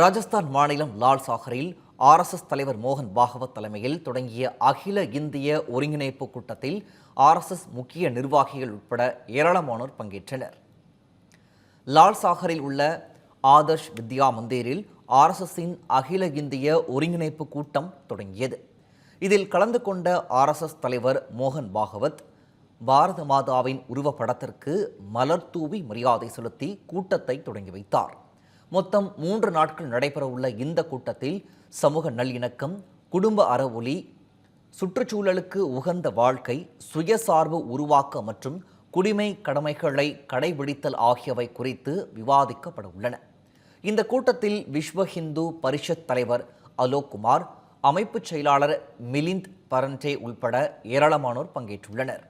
ராஜஸ்தான் மாநிலம் லால் சாகரில் ஆர்எஸ்எஸ் தலைவர் மோகன் பாகவத் தலைமையில் தொடங்கிய அகில இந்திய ஒருங்கிணைப்பு கூட்டத்தில் ஆர்எஸ்எஸ் முக்கிய நிர்வாகிகள் உட்பட ஏராளமானோர் பங்கேற்றனர். லால் சாகரில் உள்ள ஆதர்ஷ் வித்யா மந்திரில் ஆர்எஸ்எஸ்ஸின் அகில இந்திய ஒருங்கிணைப்பு கூட்டம் தொடங்கியது. இதில் கலந்து கொண்ட ஆர்எஸ்எஸ் தலைவர் மோகன் பாகவத் பாரத மாதாவின் உருவப்படத்திற்கு மலர் தூவி மரியாதை செலுத்தி கூட்டத்தை தொடங்கி வைத்தார். மொத்தம் மூன்று நாட்கள் நடைபெறவுள்ள இந்த கூட்டத்தில் சமூக நல்லிணக்கம் குடும்ப அறவொலி சுற்றுச்சூழலுக்கு உகந்த வாழ்க்கை சுயசார்பு உருவாக்க மற்றும் குடிமை கடமைகளை கடைபிடித்தல் ஆகியவை குறித்து விவாதிக்கப்பட உள்ளன இந்த கூட்டத்தில் விஸ்வ ஹிந்து பரிஷத் தலைவர் அலோக் குமார் அமைப்புச் செயலாளர் மிலிந்த் பரண்டே உள்பட ஏராளமானோர் பங்கேற்றுள்ளனர்.